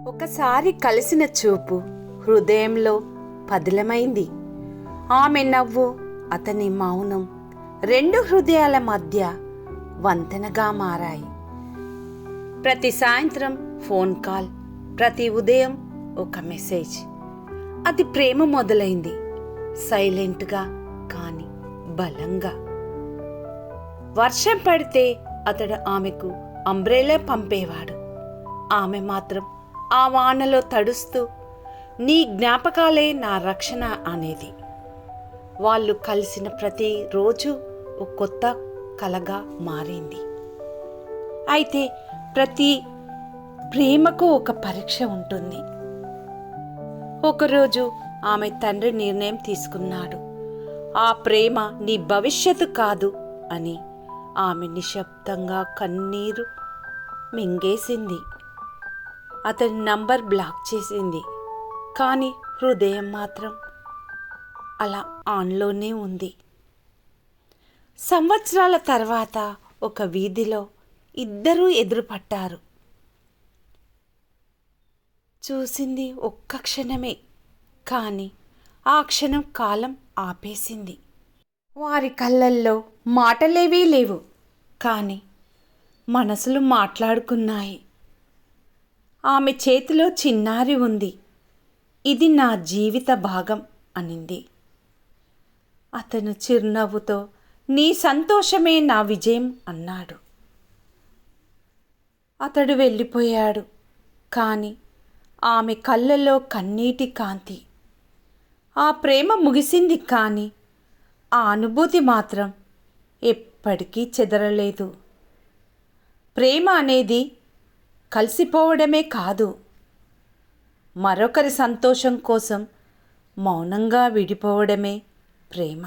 ఒకసారి కలిసిన చూపు హృదయంలో పదిలమైంది. ఆమె నవ్వు అతని మౌనం రెండు హృదయాల మధ్య వంతెనగా మారాయి. ప్రతి సాయంత్రం ఫోన్ కాల్ ప్రతి ఉదయం ఒక మెసేజ్. అది ప్రేమ మొదలైంది. సైలెంట్గా కానీ బలంగా. వర్షం పడితే అతడు ఆమెకు అంబ్రేలా పంపేవాడు. ఆమె మాత్రం ఆ వానలో తడుస్తూ నీ జ్ఞాపకాలే నా రక్షణ అనేది. వాళ్ళు కలిసిన ప్రతి రోజు ఒక కొత్త కలగా మారింది. అయితే ప్రతి ప్రేమకు ఒక పరీక్ష ఉంటుంది. ఒకరోజు ఆమె తండ్రి నిర్ణయం తీసుకున్నాడు. ఆ ప్రేమ నీ భవిష్యత్తు కాదు అని ఆమె నిశ్శబ్దంగా కన్నీరు మింగేసింది. అతని నంబర్ బ్లాక్ చేసింది. కానీ హృదయం మాత్రం అలా ఆన్లోనే ఉంది. సంవత్సరాల తర్వాత ఒక వీధిలో ఇద్దరూ ఎదురుపట్టారు చూసింది ఒక్క క్షణమే కానీ ఆ క్షణం కాలం ఆపేసింది. వారి కళ్ళల్లో మాటలేవీ లేవు కానీ మనసులు మాట్లాడుకున్నాయి. ఆమె చేతిలో చిన్నారి ఉంది. ఇది నా జీవిత భాగం అనింది. అతను చిరునవ్వుతో నీ సంతోషమే నా విజయం అన్నాడు. అతడు వెళ్ళిపోయాడు. కానీ ఆమె కళ్ళలో కన్నీటి కాంతి. ఆ ప్రేమ ముగిసింది కానీ ఆ అనుభూతి మాత్రం ఎప్పటికీ చెదరలేదు. ప్రేమ అనేది కలిసిపోవడమే కాదు. మరొకరి సంతోషం కోసం మౌనంగా విడిపోవడమే ప్రేమ.